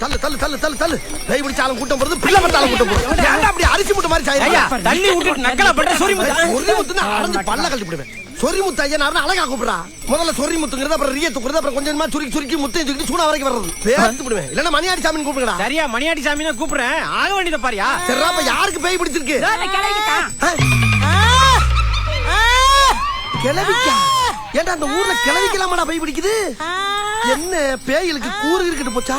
தள்ளு தள்ளு தள்ளு தள்ளு தள்ளு. பேய் பிடிச்சாலும் கூட்டம் போறது பிள்ளை பட்டாலும் கூட்டம் போறது. ஏன்டா அப்படி அரிசி முட்டை மாதிரி சாயிரா தண்ணி விட்டுட்டு நக்கலா பண்ற சொறி சொரி முத்துனா அரைஞ்சு பல்ல கழட்டி விடுவேன் சொரி முத்து ஐயா நான் அழகா கூப்பிடுறா. முதல்ல சொரி முத்துங்கிறது அப்புறம் ரிய துக்குறது அப்புறம் கொஞ்சம் சுருக்கி சுருக்கி முத்தையும் சுருக்கி சூனா வரைக்கும் வர்றது. பேர்த்து விடுவேன் இல்லன்னா மணியாடி சாமின்னு கூப்பிடுங்கடா. சரியா மணியாட்டி சாமி தான் கூப்பிடுறேன். ஆக வேண்டியத பாரியா? சரிடா அப்ப யாருக்கு பேய் பிடிச்சிருக்கு? கிளவிக்கா? ஏன்டா அந்த ஊர்ல கிளவிக்கலாமாடா பேய் பிடிக்குது? என்ன பேய்களுக்கு கூறு இருக்கிட்டு போச்சா?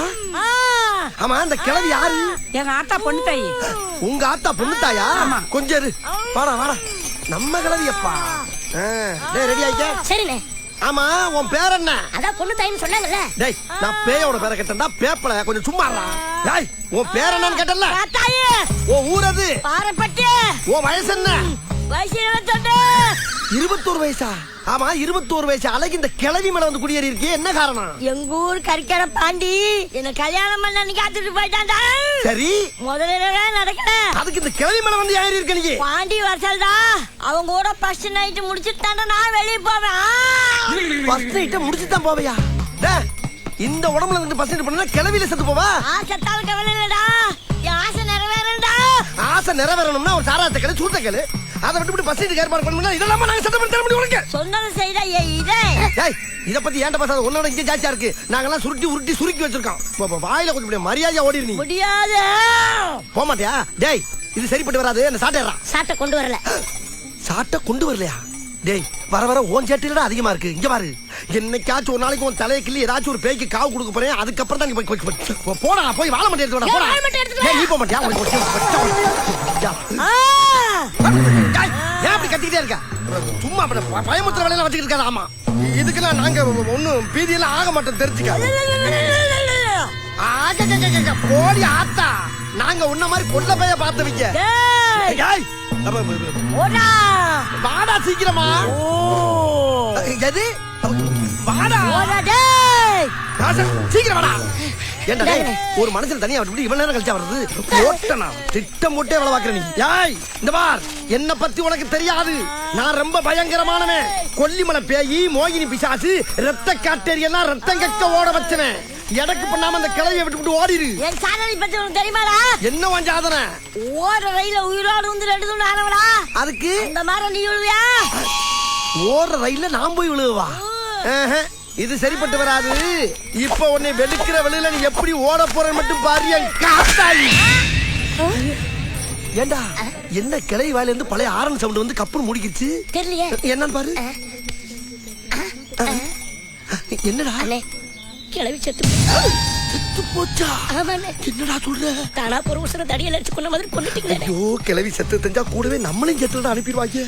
ஆமா அந்த கிளவி யாரு? எங்க ஆத்தா பொண்ணு தாயி. உங்க ஆத்தா பொண்ணு தாயா? கொஞ்சம் இரு. வாடா வாடா. நம்ம கிளவியப்பா ஆ, டேய் ரெடி ஆயிக்க சரிண்ணே. ஆமா உன் பேர் என்ன? அதான் பொண்ணு தாயின்னு சொன்னாங்கல்ல. டேய் நான் பேயோட பேரை கேட்டேன்டா பேப்பல கொஞ்சம் சும்மா இருடா. டேய் உன் பேர் என்னன்னு கேட்டல தாயி உன் ஊர் அது பாரப்பட்டு உன் வயசு என்ன? வயசு இருபத்தொண்டு இருபத்தோரு வயசா? ஆமா இருபத்தோரு வயசு அழகு இந்த கிளவி மேல வந்து குடியேறி இருக்கே. என்ன காரணம்? எங்க ஊர் கறிக்கடை பாண்டி. என்ன கல்யாணம் பண்ண அன்னைக்கு காத்துட்டு போயிட்டான்டா. சரி. முதல்ல நடக்கல. அதுக்கு இந்த கிளவி மேல வந்து ஏறி இருக்க நீ பாண்டி வரசல்டா அவங்க கூட ஃபர்ஸ்ட் நைட் முடிச்சுட்டாண்டா நான் வெளியே போவேன்! ஃபர்ஸ்ட் நைட்ட முடிச்சு தான் போவையா? இந்த உடம்புல இருந்து நைட் பண்ணா கிளவியில செத்து போவா? ஆ செத்தாலும் கவலை இல்லடா. நிறைவேறணும்னா ஒரு சாராத்த கேளு சூத்த கேளு. அதை விட்டு பஸ் நைட் ஏற்பாடு பண்ணணும்னா இதெல்லாம் நாங்க சட்டம் தர முடியும் உனக்கு. சொன்னதை செய்தா ஏ இதே? டேய் இத பத்தி ஏன்டா பேசாத? உன்னோட இங்க ஜாஸ்தியா இருக்கு. நாங்கெல்லாம் சுருட்டி உருட்டி சுருக்கி வச்சிருக்கோம். வாயில கொஞ்சம் இப்படி மரியாதையா ஓடிரு நீ. முடியாது. போக மாட்டியா? டேய் இது சரிப்பட்டு வராது. என்ன சாட்டேறா சாட்டை கொண்டு வரல. சாட்டை கொண்டு வரலையா? டேய் வர வர ஓன் சேட்டில அதிகமா இருக்கு. இங்க பாரு. என்னைக்காச்சும் ஒரு நாளைக்கு உன் தலையை கிள்ளி ஏதாச்சும் ஒரு பேய்க்கு காவு கொடுக்க போறேன் அதுக்கப்புறம் தான் நீ போடா போய் வாழ மாட்டே எடுத்து போடா. நீ போக மாட்டியா? ஏன் அப்படி கத்திக்கிட்டே இருக்க? சும்மா அப்படி பயமுத்துற வேலையெல்லாம் வச்சுக்கிட்டு இருக்காது ஆமா. இதுக்கெல்லாம் நாங்க ஒண்ணும் பீதியெல்லாம் ஆக மாட்டோம் தெரிஞ்சுக்க போடி ஆத்தா. நாங்க உன்ன மாதிரி கொல்ல பைய பார்த்தவங்க! வாடா சீக்கிரமா. எது? வாடா! ராசா, சீக்கிரம் வாடா. இந்தாங்கண்ணே. ஒரு மனுஷன் தனியா விட்டு இவ்வளவு நேரம் கழிச்சா வருது ஓட்டனா? திட்டம் போட்டே வேலை பாக்குற நீ. யாய் இந்த பார். என்ன பத்தி உனக்கு தெரியாது. நான் ரொம்ப பயங்கரமானவன். கொல்லிமலை பேயி மோகினி பிசாசு ரத்த காட்டேரி எல்லாம் ரத்தம் கக்க ஓட வச்சனேன் எனக்கு பண்ணாம அந்த கிளைய விட்டு விட்டு ஓடிரு. என் சாதனை பத்தி உனக்கு தெரியுமாடா? என்ன வஞ்சாதன ஓடுற ரயில உயிரோடு வந்து ரெண்டு துண்டு ஆனவளா? அதுக்கு? இந்த மாதிரி நீ விழுவியா? ஓடுற ரயில்ல நான் போய் விழுவா இது சரிப்பட்டு வராது. இப்ப உன்னை வெளுக்கிற வெளியில நீ எப்படி ஓட போறன்னு மட்டும் பாரு என் காத்தாயி ஏண்டா என்ன கிளை வாயில இருந்து பழைய ஆரன் சவுண்ட் வந்து கப்புன்னு முடிக்கிச்சு? தெரியலையே. என்னன்னு பாரு. என்னடா? கிளவி செத்து செத்து போச்சா? என்னடா சொல்ற? தானா உசர தடியில அடிச்சு கொண்ட மாதிரி கொண்டுட்டீங்களே ஐயோ கிளவி செத்து தெரிஞ்சா கூடவே நம்மளையும் செத்துல அனுப்பிடுவாங்க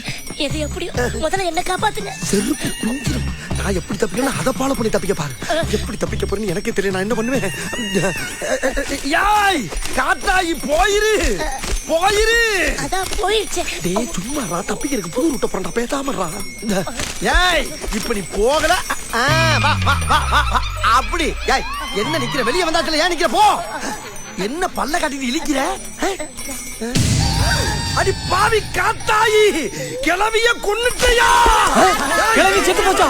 எது எப்படியோ முதல்ல என்ன காப்பாத்துங்க. செருப்பு குஞ்சிரும் நான் எப்படி தப்பிக்கணும் அதை ஃபாலோ பண்ணி தப்பிக்க பாரு. எப்படி தப்பிக்க போறேன்னு எனக்கே தெரியல நான் என்ன பண்ணுவேன்? யாய் காத்தாயி போயிரு. போயிரு. அதான் போயிடுச்சு டேய் சும்மா ரா தப்பிக்கிறதுக்கு புது ரூட்ட போறா பேசாமறா ஏய் இப்ப நீ போகல. வா வா வா வா. அப்படி. ஏய் என்ன நிக்கிற? வெளிய வந்தாச்சுல ஏன் நிக்கிற? போ. என்ன பல்ல காட்டிட்டு இழிக்கிற? அடி பாவி காத்தாயி கிளவிய கொன்னுட்டயா? கிளவி செத்து போச்சா?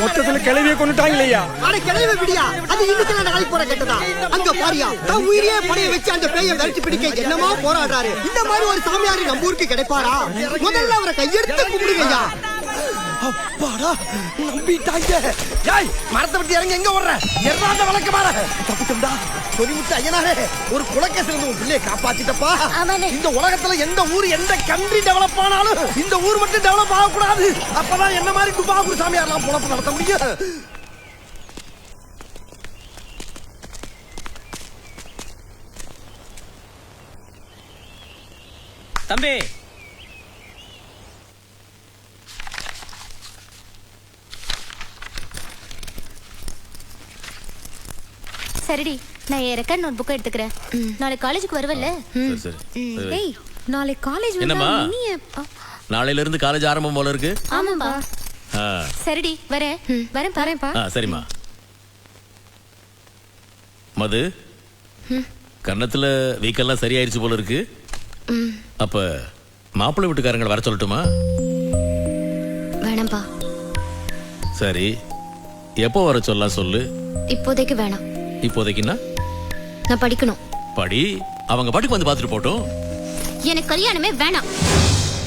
மொத்தத்துல கிளவிய கொண்டுட்டாங்களையா அட கிளவி விடியா? அது இன்னைக்கு நாளைக்கு போற கேட்டதா அங்க பாரியா தான் உயிரியே படைய வச்சு அந்த பேயை விரட்டி பிடிக்க என்னமா போராடுறாரு. இந்த மாதிரி ஒரு சாமியாரு நம்ம ஊருக்கு கிடைப்பாரா? முதல்ல அவரை கையெடுத்து கும்பிடுங்கய்யா. அப்பாடா நம்பிட்டாங்க ஏய் மரத்தை விட்டு இறங்கி எங்க ஓடுற? எர்றாத வழக்க மாற. தப்பிட்டோம்டா சொல்லிவிட்டு ஐயனாரே ஒரு குலக்க சிறந்த உன் பிள்ளையை காப்பாத்திட்டப்பா. இந்த உலகத்துல எந்த ஊர் எந்த கண்ட்ரி டெவலப் ஆனாலும் இந்த ஊர் மட்டும் டெவலப் ஆகக்கூடாது. அப்பதான் என்ன மாதிரி துபாகூர் சாமியார்லாம் பொழப்பு நடத்த முடியும்? தம்பி சரிடி நான் என் ரெக்கார்ட் நோட் புக்கை எடுத்துக்கிறேன் நாளைக்கு காலேஜுக்கு வருவல்ல? சரி ஏய் நாளைக்கு காலேஜ் என்னம்மா? நீ ஆ, நாளையில இருந்து காலேஜ் ஆரம்பம் போல இருக்கு. ஆமாப்பா ஆ, சரிடி வரேன். வரேன் பாருப்பா ஆ சரிம்மா. மது கன்னத்துல வீக்கெல்லாம் சரியாயிருச்சு போல இருக்கு. அப்ப மாப்பிள்ளை வீட்டுக்காரங்களை வர சொல்லட்டுமா? வேணாம்ப்பா சரி. எப்போ வர சொல்லலாம் சொல்லு. இப்போதைக்கு வேணாம். இப்போதைக்குன்னா? நான் படிக்கணும். படி. அவங்க பாட்டுக்கு வந்து பார்த்துட்டு போட்டோம் எனக்கு கல்யாணமே வேணாம்.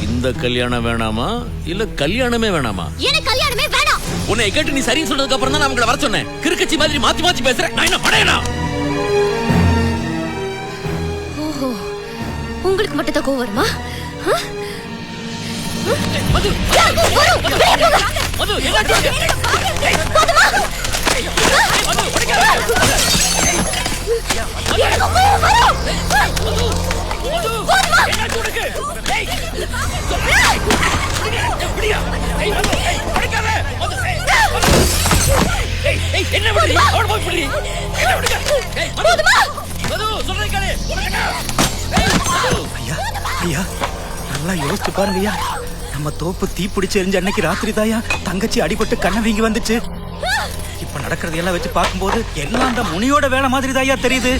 இந்த கல்யாணம் வேணாமா? இல்ல கல்யாணமே வேணாமா? எனக்கு கல்யாணமே வேணாம். உன்னை கேட்டு நீ சரின்னு சொன்னதுக்கு அப்புறம் தான் நான் உங்களை வர சொன்னேன். கிறுக்கச்சி மாதிரி மாத்தி மாத்தி பேசுறேன். நான் என்ன படையனா ஓஹோ. உங்களுக்கு மட்டும் தான் கோவம் வருமா? மது. மது என்னாச்சு? போதுமா? மது போய் விடுறீ. என்ன விடுங்க? ஏய், மது. போதுமா? மது, சொல்றதை கேளு. உனக்கு ஏய், மது. ஐயா ஐயா நல்லா யோசிச்சு பாருங்க ஐயா நம்ம தோப்பு தீ பிடிச்சு எரிஞ்ச அன்னைக்கு ராத்திரி தாயா தங்கச்சி அடிபட்டு கண்ணை வீங்கி வந்துச்சு இப்ப நடக்கிறது எல்லாம் வச்சு பார்க்கும்போது எல்லாம் அந்த முனியோட வேலை மாதிரி தாயா தெரியுது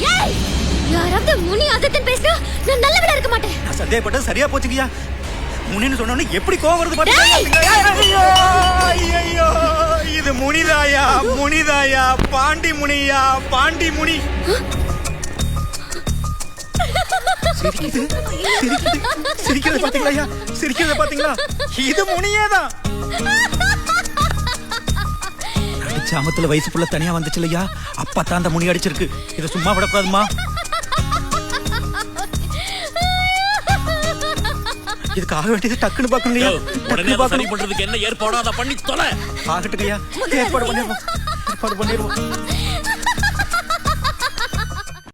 யாராவது முனி அதத்தன் பேசினா நான் நல்லவனா இருக்க மாட்டேன் நான் சந்தேகப்பட்டது சரியா போச்சுங்கய்யா முனின்னு சொன்னோன்னு எப்படி கோவம் வருது? ஐயோ, ஐயோ, இது முனிதாயா முனிதாயா பாண்டி முனியா பாண்டி முனி சிரிக்குது சிரிக்குது சிரிக்கிறத பாத்தீங்களா ஐயா? சிரிக்கிறத பாத்தீங்களா? இது முனியேதான். சாமத்துல வயசு புள்ள தனியா வந்துச்சு இல்லையா அப்பா தான் அந்த முனி அடிச்சிருக்கு. இதை சும்மா விடக்கூடாதுமா? இதுக்கு ஆக வேண்டியது டக்குன்னு பார்க்கணும் உடனே சரி பண்றதுக்கு என்ன ஏற்பாடோ? அதை பண்ணி தொலை. ஆகட்டுங்கய்யா ஏற்பாடு பண்ணிடுவோம். ஏற்பாடு பண்ணிடுவோம்.